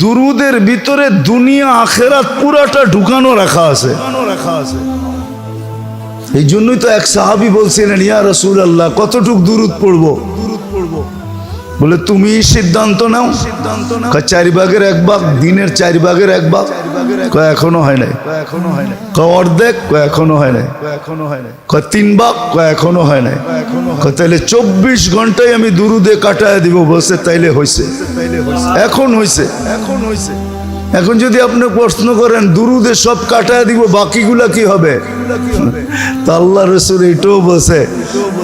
দুরুদের ভিতরে দুনিয়া, আখেরাত পুরাটা ঢুকানো রাখা আছে। রাখা আছে এই জন্যই তো এক সাহাবি বলছিলেন, ইয়া রসুল আল্লাহ কতটুক দুরুদ পড়ব দুরুদ পড়ব? বলে তুমি সিদ্ধান্ত নাও। চার ভাগের এক ভাগ দিনের চার ভাগের এক ভাগ। কয় এখনও হয় নাই। এখনও হয় নাই। কয় অর্ধেক? কয় এখনও হয় নাই। এখনও হয় নাই। কয় তিন ভাগ? কয় এখনও হয় নাই। কয় তাইলে চব্বিশ ঘন্টায় আমি দুরুদে কাটায় দিব। বসে তাইলে হয়েছে এখন হয়েছে এখন হয়েছে এখন যদি আপনি প্রশ্ন করেন, দুরুদে সব কাটায় দিব, বাকিগুলা কি হবে? তা আল্লাহ রসুল এটাও বসে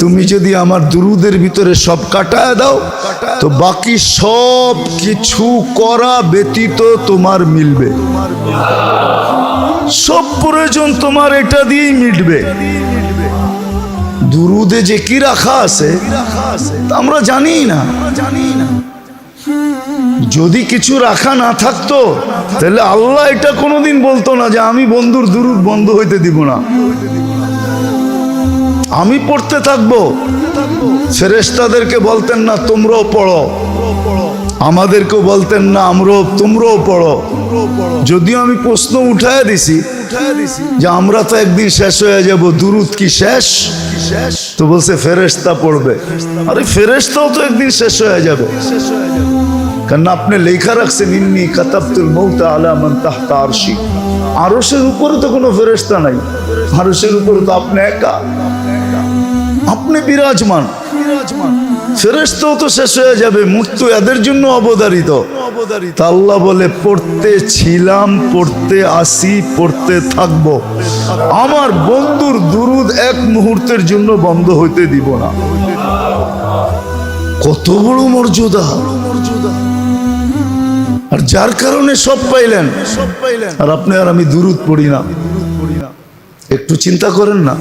তুমি যদি আমার দুরুদের ভিতরে সব কাটায় দাও, তো বাকি সব কিছু করা ব্যতীত তোমার মিলবে। সব প্রয়োজন তোমার এটা দিয়েই মিটবে। দুরুদে যে কি রাখা আছে আমরা জানি না জানি না। যদি কিছু রাখা না থাকতো, তাহলে আল্লাহ এটা কোনোদিন বলতো না যে আমি বন্ধুর দুরুদ বন্ধ হইতে দিব না। আমি পড়তে থাকব। ফেরেস্তাদেরকে বলতেন না, তোমরাও পড়ো। আমাদেরকেও বলতেন না, আমরাও, তোমরাও পড়ো। যদিও আমি প্রশ্ন উঠায় দিছি যে আমরা তো একদিন শেষ হয়ে যাব, দুরুদ কি শেষ? তো বলছে ফেরেস্তা পড়বে। আরে ফেরেস্তাও তো একদিন শেষ হয়ে যাবে। কারণ আপনি লেখা রাখছেন, ইন্নি কাতাবতুল মৌতা আলা মান তাহতা আরশি। আরশের উপরে তো কোনো ফেরেস্তা নাই। আরশের উপরে তো আপনি একা। আপনি বিরাজমান। বিরাজমান ফেরেস্তাও তো শেষ হয়ে যাবে মৃত্যু এদের জন্য অবধারিত। তা আল্লাহ বলে, পড়তে ছিলাম, পড়তে আসি, পড়তে থাকব। আমার বন্ধুর দুরুদ এক মুহূর্তের জন্য বন্ধ হইতে দিব না। কত বড় মর্যাদা। যার কারণে সব পাইলেন। সব পাইলেন আর আপনি আর আমি দুরুদ পড়ি না। একটু চিন্তা করেন না।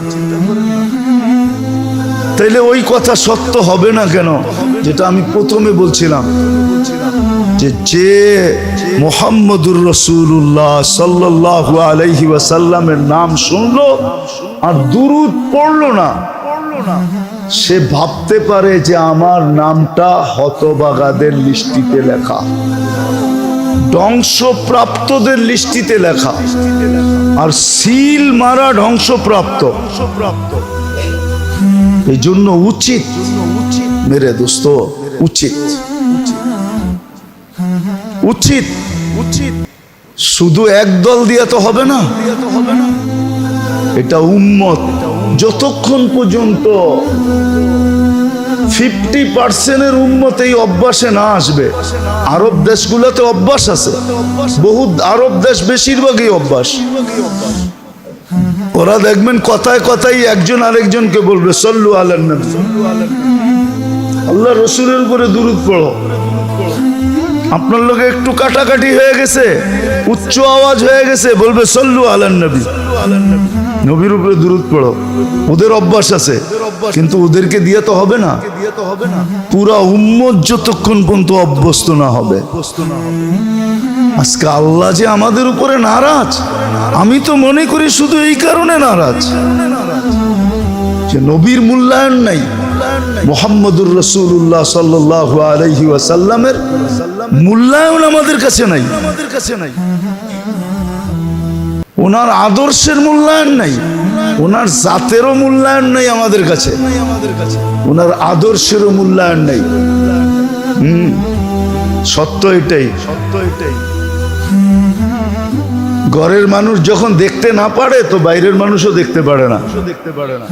তাইলে ওই কথা সত্য হবে না কেন? যেটা আমি প্রথমে বলছিলাম। যে যে মোহাম্মদুর রসুল্লাহ সাল্লাহ আলাইহি ওয়াসাল্লামের নাম শুনলো আর দুরুদ পড়ল না, সে ভাবতে পারে যে আমার নামটা হতবাগাদের লিস্টিতে লেখা। ধ্বংসপ্রাপ্তদের লিস্টিতে লেখা। আর সিল মারা ধ্বংসপ্রাপ্ত। এই জন্য উচিত মেরে দোস্ত উচিত উচিত। উচিত। শুধু এক দল দিয়ে তো হবে না। এটা উম্মত। যতক্ষণ পর্যন্ত ফিফটি পার্সেন্টের উন্মত এই অভ্যাসে না আসবে। আরব দেশগুলোতে অভ্যাস আছে। বহু আরব দেশ বেশিরভাগই অভ্যাস। ওরা দেখবেন কথায় কথায় একজন আরেকজনকে বলবে, সল্লু নবী। আল্লাহ রসুলের উপরে দূরত পড়ো। আপনার লোকে একটু কাটাকাটি হয়ে গেছে, উচ্চ আওয়াজ হয়ে গেছে, বলবে, সল্লু আলান নবী। নবীর উপরে দূরত পড়ো। ওদের অভ্যাস আছে। কিন্তু ওদেরকে দিয়ে তো হবে না। পুরা উম্মত যতক্ষণ পর্যন্ত অভ্যস্ত না হবে। আজকে আল্লাহ যে আমাদের উপরে নারাজ, আমি তো মনে করি শুধু এই কারণে নারাজ। যে নবীর মূল্যায়ন নাই, মোহাম্মদুর রসুল্লাহ সাল্লাহ আলহি ওয়াসাল্লামের মূল্যায়ন আমাদের কাছে নাই আমাদের কাছে নাই। ওনার আদর্শের মূল্যায়ন নাই, ওনার জাতেরও মূল্যায়ন নেই আমাদের কাছে। ওনার আদর্শেরও মূল্যায়ন নেই। হুম, সত্য এটাই। সত্য এটাই ঘরের মানুষ যখন দেখতে না পারে, তো বাইরের মানুষও দেখতে পারে না। দেখতে পারে না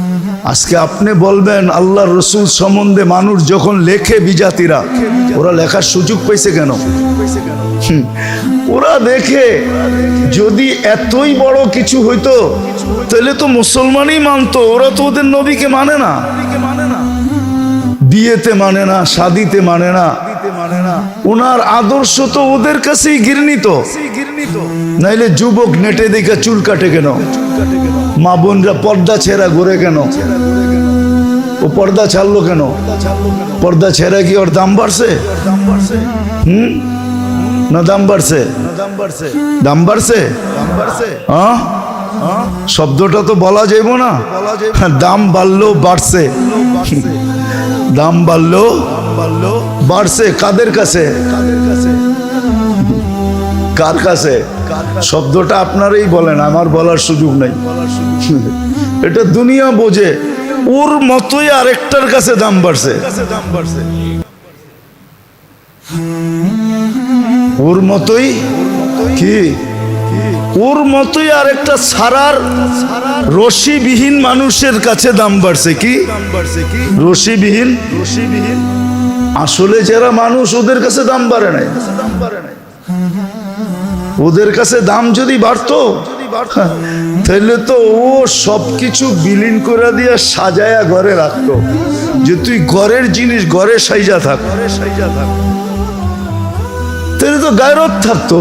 আজকে আপনি বলবেন আল্লাহ রসুল সম্বন্ধে মানুষ যখন লেখে বিজাতিরা, ওরা লেখার সুযোগ পাইছে কেন? ওরা দেখে যদি এতই বড় কিছু হইতো, তাহলে তো মুসলমানই মানতো। ওরা তো ওদের নবীকে মানে না। বিয়েতে মানে না, শাদিতে মানে না। ওনার আদর্শ তো ওদের কাছেই ঘৃণিত। নাইলে যুবক নেটে দেখে চুল কাটে কেন? মা বোনরা পর্দা ছেঁড়া ঘুরে কেন? ও পর্দা ছাড়লো কেন? পর্দা ছেঁড়া কি ওর দাম বাড়ছে? হুম? না দাম বাড়ছে? দাম বাড়ছে? হ্যাঁ শব্দটা তো বলা যাইব না। দাম বাড়লো বাড়ছে। দাম বাড়লো বাড়ছে। কাদের কাছে? কার কাছে? শব্দটা আপনারাই বলেন, আমার বলার সুযোগ নাই। এটা দুনিয়া বোঝে। ওর মতোই আরেকটার কাছে দাম বাড়ছে। ওর মতোই কি? ওর মতোই আরেকটা সারার রশিবিহীন মানুষের কাছে দাম বাড়ছে কি? রশিবিহীন? রশিবিহীন আসলে যারা মানুষ ওদের কাছে দাম বাড়ে নাই। ওদের কাছে দাম যদি বাড়তো, তাহলে তো ও সবকিছু বিলীন করে দিয়ে সাজায়া ঘরে রাখতো। যে তুই ঘরের জিনিস, ঘরে সাইজা থাক। তাহলে তো গায়রত থাকতো।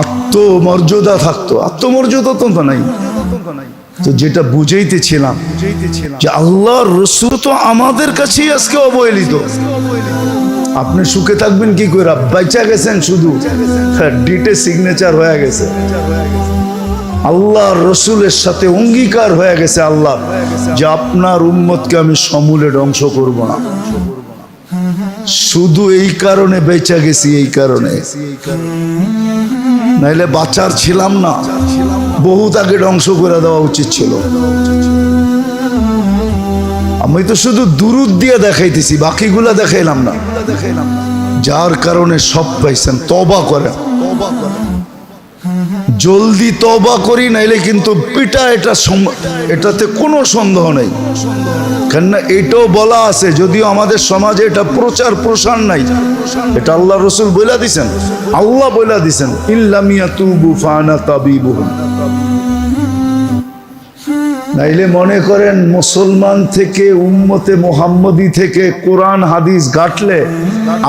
আত্মমর্যাদা থাকতো। আত্মমর্যাদা তো নাই। তো যেটা বুঝাইতেছিলাম যে আল্লাহর রসুল তো আমাদের কাছেই আজকে অবহেলিত। আপনি সুখে থাকবেন কি করে বাইচা গেছেন শুধু। হ্যাঁ, ডিটে সিগনেচার হয়ে গেছে। আল্লাহর রসুলের সাথে অঙ্গীকার হয়ে গেছে আল্লাহ যে আপনার উম্মতকে আমি সমূলে ধ্বংস করব না। শুধু এই কারণে বেঁচে গেছি, এই কারণে। নাইলে বাচ্চার ছিলাম না। বহু তাকে ধ্বংস করে দেওয়া উচিত ছিল। আমি তো শুধু দুরুদ দিয়ে দেখাইতেছি, বাকিগুলা দেখাইলাম না। যার কারণে সব পাইছেন তবা করেন। জলদি তবা করি, নাইলে কিন্তু পিটা এটা এটাতে কোনো সন্দেহ নেই। কেননা এটাও বলা আছে, যদিও আমাদের সমাজে এটা প্রচার প্রসার নাই। এটা আল্লাহ রসুল বইলা দিছেন, আল্লাহ বইলা দিছেন নাইলে মনে করেন মুসলমান থেকে, উম্মতে মোহাম্মদী থেকে কোরআন, হাদিস ঘাটলে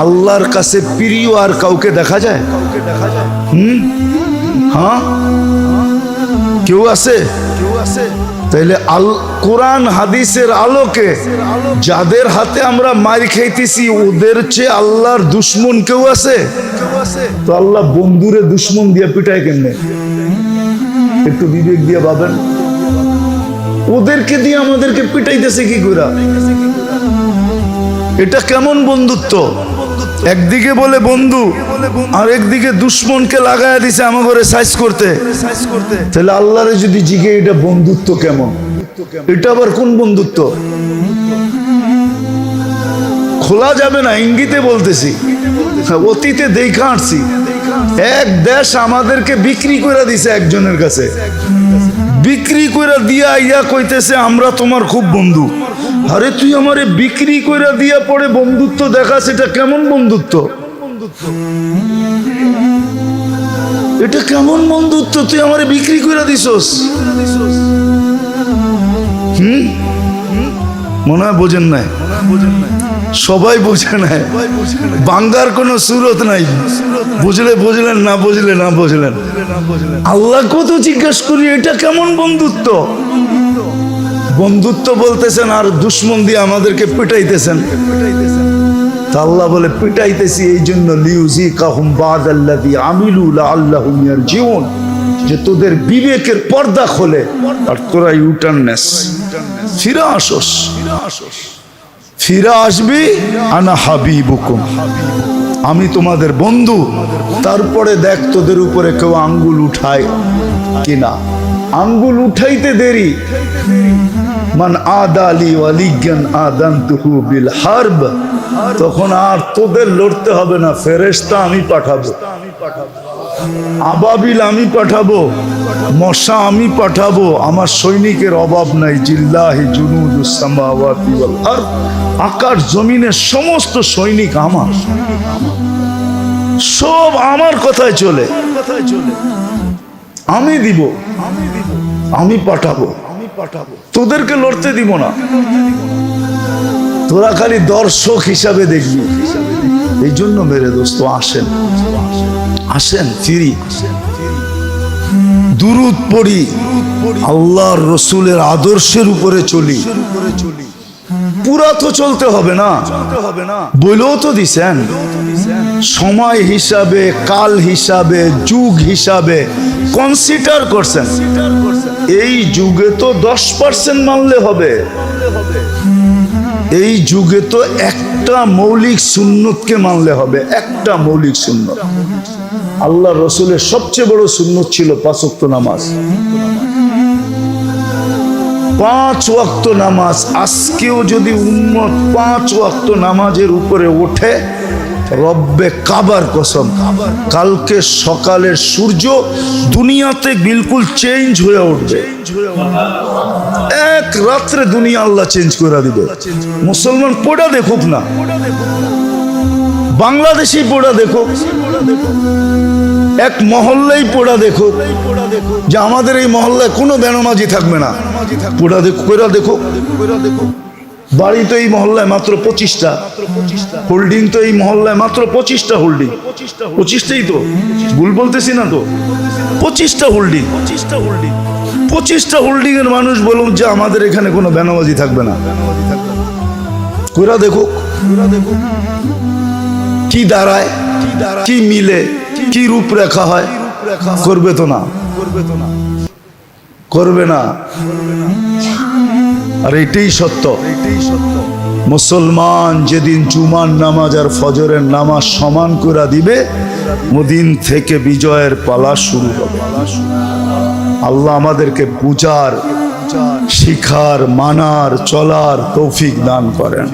আল্লাহর কাছে প্রিয় আর কাউকে দেখা যায়? হুম? হ্যাঁ? কেউ আছে? কেউ আছে তাইলে আল কোরআন হাদিসের আলোকে যাদের হাতে আমরা মার খাইতেছি, ওদের চেয়ে আল্লাহর দুশ্মন কেউ আছে? তো আল্লাহ বন্ধুরে দুশ্মন দিয়ে পিটায় কেমনে? একটু বিবেক দিয়ে ভাবেন। ওদেরকে দিয়ে আমাদেরকে পিটাইতেছে কি করে এটা কেমন বন্ধুত্ব? একদিকে বলে বন্ধু, আর একদিকে দুশ্মনকে লাগায় দিছে আমার ঘরে সাইজ করতে। তাহলে আল্লাহরে যদি জিগে, এটা বন্ধুত্ব কেমন? এটা আবার কোন বন্ধুত্ব? খোলা যাবে না, ইঙ্গিতে বলতেছি। অতীতে দেখা আসছি এক দেশ আমাদেরকে বিক্রি করে দিছে একজনের কাছে। বিক্রি করে দিয়া ইয়া কইতেছে, আমরা তোমার খুব বন্ধু। আরে তুই আমারে বিক্রি করে দিয়া পরে বন্ধুত্ব দেখা সেটা কেমন বন্ধুত্ব? এটা কেমন বন্ধুত্ব? তুই আমারে বিক্রি করে দিছস? হুম? মনে হয় বোঝেন নাই বোঝেন নাই? সবাই বোঝে নাই বাঙ্গার কোনো সুরত নাই। বুঝলে বুঝলেন, না বুঝলে না বুঝলেন। আল্লাহ কত জিজ্ঞেস করি, এটা কেমন বন্ধুত্ব? বন্ধুত্ব বলতেছেন, আর দুশ্মন দিয়ে আমাদেরকে পিটাইতেছেন। আল্লাহ বলে, পিটাইতেছি এই জন্য লিউজি কাহুম বাদ আল্লাদি আমিলু আল্লাহুম জীবন, যে তোদের বিবেকের পর্দা খোলে, আর তোরা ইউটার্ন নেস ফিরা আসস। ফিরা আসবি? আনা হাবিবুকুম। আমি তোমাদের বন্ধু। তারপরে দেখ তোদের উপরে কেউ আঙ্গুল উঠায় কিনা। আঙ্গুল উঠাইতে দেরি। মান আদালি ওয়ালিজ্ঞান আদান্তুহু বিল হারব। তখন আর তোদের লড়তে হবে না। ফেরেশতা আমি পাঠাবো। আবাবিল আমি পাঠাবো। মশা আমি পাঠাবো। আমার সৈনিকের অভাব নাই। জিল্লাহি জুনুদুসামাওয়াতি ওয়াল আরদ। আকাশ জমিনের সমস্ত সৈনিক আমার। সব আমার কথায় চলে। কথায় চলে আমি দিব। আমি দিব আমি পাঠাবো আমি পাঠাবো। তোদেরকে লড়তে দিব না। তোরা খালি দর্শক হিসাবে দেখবি। এই জন্য মেরে দোস্ত, আসেন। আসেন, ফিরি। দুরুদ পড়ি। আল্লাহর রসুলের আদর্শের উপরে চলি। পুরা তো চলতে হবে না। বলেও তো দিছেন। সময় হিসাবে কাল হিসাবে যুগ হিসাবে কনসিডার করছেন। এই যুগে তো দশ পার্সেন্ট মানলে হবে। এই যুগে তো একটা মৌলিক সুন্নতকে মানলে হবে। একটা মৌলিক সুন্নত। আল্লাহ রসুলের সবচেয়ে বড় সুন্নত ছিল পাঁচক্ত নামাজ। পাঁচ ওয়াক্ত নামাজ। আজকেও যদি উন্মত পাঁচ ওয়াক্ত নামাজের উপরে ওঠে, রব্বে কাবার কসম। কালকে সকালের সূর্য দুনিয়াতে বিলকুল চেঞ্জ হয়ে উঠবে। এক রাত্রে দুনিয়া আল্লাহ চেঞ্জ করে দিবে। মুসলমান পোড়া দেখুক না। বাংলাদেশি পোড়া দেখুক। এক মহল্লাই পোড়া দেখো যে আমাদের এই মহল্লায় কোনো বেনমাজি থাকবে না। দেখো দেখো। বাড়ি তো এই মহল্লায় মাত্র পঁচিশটা। হোল্ডিং তো এই মহল্লায় মাত্র পঁচিশটা হোল্ডিং। পঁচিশটাই তো। ভুল বলতেছি না তো? পঁচিশটা হোল্ডিং। পঁচিশটা হোল্ডিং পঁচিশটা হোল্ডিং এর মানুষ বলুন যে আমাদের এখানে কোনো বেনামাজি থাকবে না। কোরা দেখো। কি দাঁড়ায় কি মিলে কি রূপরেখা হয় করবে তো না করবে না। আর এটাই সত্য। মুসলমান যেদিন জুমার নামাজ আর ফজরের নামাজ সমান করে দিবে, ওদিন থেকে বিজয়ের পালা শুরু হবে। আল্লাহ আমাদেরকে পূজার শিখার, মানার, চলার তৌফিক দান করেন।